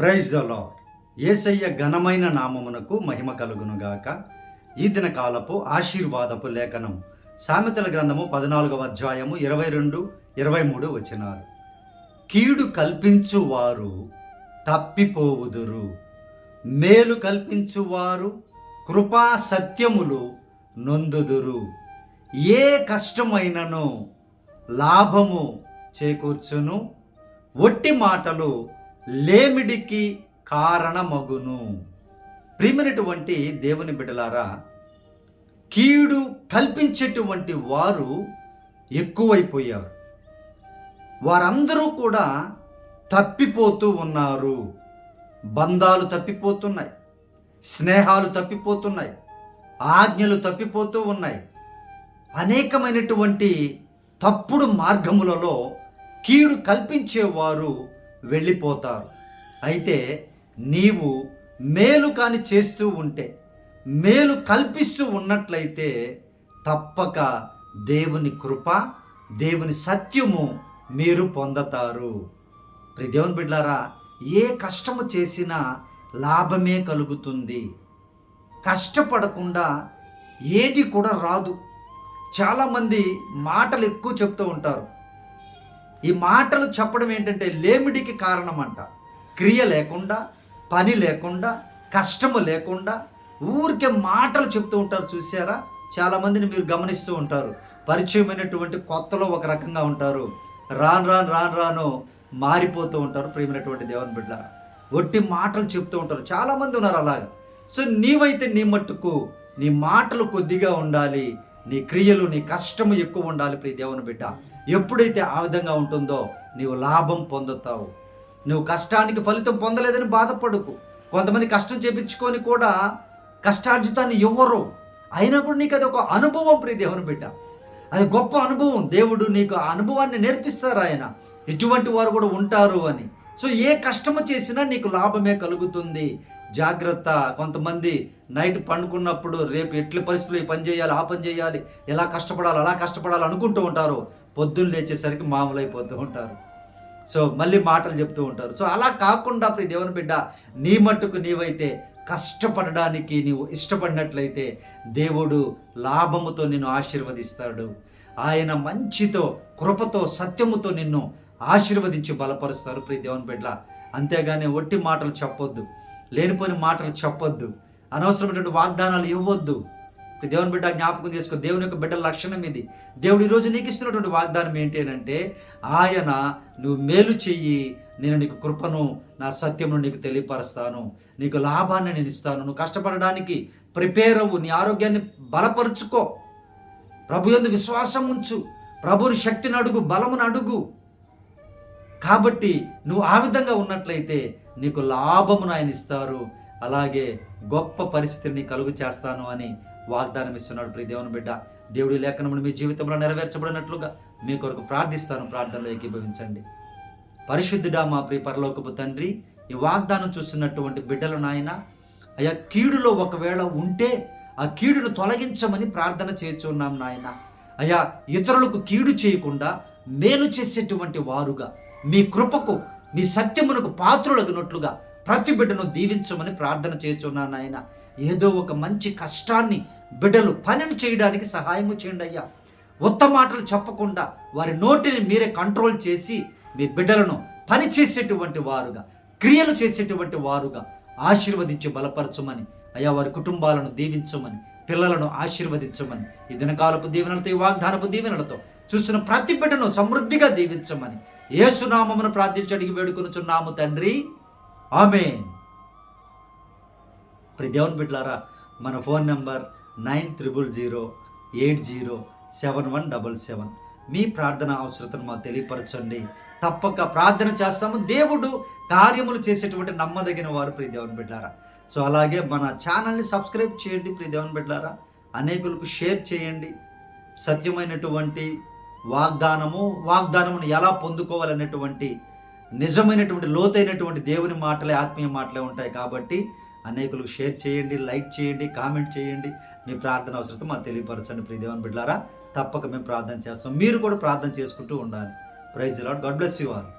Praise the lord ఏసయ్య ఘనమైన నామమునకు మహిమ కలుగునుగాక. ఈ దిన కాలపు ఆశీర్వాదపు లేఖనం. సామెతల గ్రంథము పద్నాలుగవ అధ్యాయము ఇరవై రెండు ఇరవై మూడు వచ్చినారు కీడు కల్పించువారు తప్పిపోవుదురు. మేలు కల్పించువారు కృపా సత్యములు నొందుదురు. ఏ కష్టమైనను లాభము చేకూర్చును. ఒట్టి మాటలు లేమిడికి కారణమగును. ప్రియమైనటువంటి దేవుని బిడ్డలారా కీడు కల్పించేటువంటి వారు ఎక్కువైపోయారు. వారందరూ కూడా తప్పిపోతూ ఉన్నారు. బంధాలు తప్పిపోతున్నాయి. స్నేహాలు తప్పిపోతున్నాయి. ఆజ్ఞలు తప్పిపోతూ ఉన్నాయి. అనేకమైనటువంటి తప్పుడు మార్గములలో కీడు కల్పించేవారు వెళ్ళిపోతారు. అయితే నీవు మేలు కాని చేస్తూ ఉంటే మేలు కల్పిస్తూ ఉన్నట్లయితే తప్పక దేవుని కృప దేవుని సత్యము మీరు పొందతారు. ప్రియ దేవుని బిడ్డారా ఏ కష్టము చేసినా లాభమే కలుగుతుంది. కష్టపడకుండా ఏది కూడా రాదు. చాలామంది మాటలు ఎక్కువ చెప్తూ ఉంటారు. ఈ మాటలు చెప్పడం ఏంటంటే లేమిడికి కారణం అంట క్రియ లేకుండా పని లేకుండా కష్టము లేకుండా ఊరికే మాటలు చెప్తూ ఉంటారు చూసారా చాలామందిని మీరు గమనిస్తూ ఉంటారు. పరిచయమైనటువంటి కొత్తలో ఒక రకంగా ఉంటారు. రాను రాను రాను రాను మారిపోతూ ఉంటారు ప్రియమైనటువంటి దేవుని బిడ్డ ఒట్టి మాటలు చెప్తూ ఉంటారు. చాలామంది ఉన్నారు అలాగా. సో నీవైతే నీ మట్టుకు నీ మాటలు కొద్దిగా ఉండాలి. నీ క్రియలు నీ కష్టము ఎక్కువ ఉండాలి ప్రియ దేవుని బిడ్డ. ఎప్పుడైతే ఆ విధంగా ఉంటుందో నీవు లాభం పొందుతావు. నువ్వు కష్టానికి ఫలితం పొందలేదని బాధపడుకు. కొంతమంది కష్టం చేపించుకొని కూడా కష్టార్జితాన్ని ఇవ్వరు. అయినా కూడా నీకు అది ఒక అనుభవం ప్రియ దేవుని బిడ్డ. అది గొప్ప అనుభవం. దేవుడు నీకు ఆ అనుభవాన్ని నేర్పిస్తారు ఆయన. ఇటువంటి వారు కూడా ఉంటారు అని. సో ఏ కష్టము చేసినా నీకు లాభమే కలుగుతుంది. జాగ్రత్త. కొంతమంది నైట్ పండుకున్నప్పుడు రేపు ఎట్ల పరిస్థితులు ఈ పని చేయాలి ఆ పని చేయాలి ఎలా కష్టపడాలి అలా కష్టపడాలి అనుకుంటూ ఉంటారు. పొద్దున్న లేచేసరికి మామూలు అయిపోతూ ఉంటారు. సో మళ్ళీ మాటలు చెప్తూ ఉంటారు. సో అలా కాకుండా ప్రతి దేవుని బిడ్డ నీ మట్టుకు నీవైతే కష్టపడడానికి నీవు ఇష్టపడినట్లయితే దేవుడు లాభముతో నిన్ను ఆశీర్వదిస్తాడు. ఆయన మంచితో కృపతో సత్యముతో నిన్ను ఆశీర్వదించి బలపరుస్తారు ప్రియ దేవుని బిడ్డ. అంతేగాని ఒట్టి మాటలు చెప్పొద్దు. లేనిపోని మాటలు చెప్పొద్దు. అనవసరమైనటువంటి వాగ్దానాలు ఇవ్వద్దు. దేవుని బిడ్డ జ్ఞాపకం చేసుకో దేవుని యొక్క బిడ్డల లక్షణం ఇది. దేవుడు ఈరోజు నీకు ఇస్తున్నటువంటి వాగ్దానం ఏంటి అంటే ఆయన నువ్వు మేలు చెయ్యి నేను నీకు కృపను నా సత్యమును నీకు తెలియపరుస్తాను. నీకు లాభాన్ని నేను ఇస్తాను. నువ్వు కష్టపడడానికి ప్రిపేర్ అవ్వు నీ ఆరోగ్యాన్ని బలపరుచుకో. ప్రభు ఎందు విశ్వాసం ఉంచు. ప్రభుని శక్తిని అడుగు బలమును అడుగు. కాబట్టి నువ్వు ఆ విధంగా ఉన్నట్లయితే నీకు లాభమును ఆయన ఇస్తారు. అలాగే గొప్ప పరిస్థితిని కలుగు చేస్తాను అని వాగ్దానం ఇస్తున్నాడు ప్రియ దేవుని బిడ్డ. దేవుడి లేఖనమును మీ జీవితంలో నెరవేర్చబడినట్లుగా మీ కొరకు ప్రార్థిస్తాను. ప్రార్థనలో ఏకీభవించండి. పరిశుద్ధుడా మా ప్రియ పరలోకపు తండ్రి ఈ వాగ్దానం చూస్తున్నటువంటి బిడ్డలు నాయన అయ్యా కీడులో ఒకవేళ ఉంటే ఆ కీడును తొలగించమని ప్రార్థన చేస్తున్నాం నాయన. అయ్యా ఇతరులకు కీడు చేయకుండా మేలు చేసేటువంటి వారుగా మీ కృపకు మీ సత్యమునకు పాత్రులగినట్లుగా ప్రతి బిడ్డను దీవించమని ప్రార్థన చేస్తున్నాను నాయన. ఏదో ఒక మంచి కష్టాన్ని బిడ్డలు పనిని చేయడానికి సహాయము చేయండి అయ్యా. ఉత్త మాటలు చెప్పకుండా వారి నోటిని మీరే కంట్రోల్ చేసి మీ బిడ్డలను పని చేసేటువంటి వారుగా క్రియలు చేసేటువంటి వారుగా ఆశీర్వదించి బలపరచమని అయ్యా వారి కుటుంబాలను దీవించమని పిల్లలను ఆశీర్వదించమని ఈ దినకాలపు దీవెనలతో ఈ వాగ్దానపు దీవెనలతో చూసిన ప్రతి బిడ్డను సమృద్ధిగా దీవించమని ఏసునామమును ప్రార్థించడానికి వేడుకొనుచున్నాము తండ్రి. ఆమె ప్రి దేవుని బిడ్డలారా మన phone number nine triple zero eight zero seven one double seven. మీ ప్రార్థన అవసరతను మాకు తెలియపరచండి. తప్పక ప్రార్థన చేస్తాము. దేవుడు కార్యములు చేసేటువంటి నమ్మదగిన వారు ప్రియ దేవుని బిడ్డారా సో అలాగే మన ఛానల్ని సబ్స్క్రైబ్ చేయండి ప్రియ దేవుని బిడ్డారా అనేకులకు షేర్ చేయండి. సత్యమైనటువంటి వాగ్దానము వాగ్దానమును ఎలా పొందుకోవాలనేటువంటి నిజమైనటువంటి లోతైనటువంటి దేవుని మాటలే ఆత్మీయ మాటలే ఉంటాయి కాబట్టి అనేకులకు షేర్ చేయండి లైక్ చేయండి కామెంట్ చేయండి. మీ ప్రార్థన అవసరత మాకు తెలియపరచండి. ప్రియదేవన్ బిడ్డారా తప్పక మేము ప్రార్థన చేస్తాం. మీరు కూడా ప్రార్థన చేసుకుంటూ ఉండాలి. Praise lord God bless you all.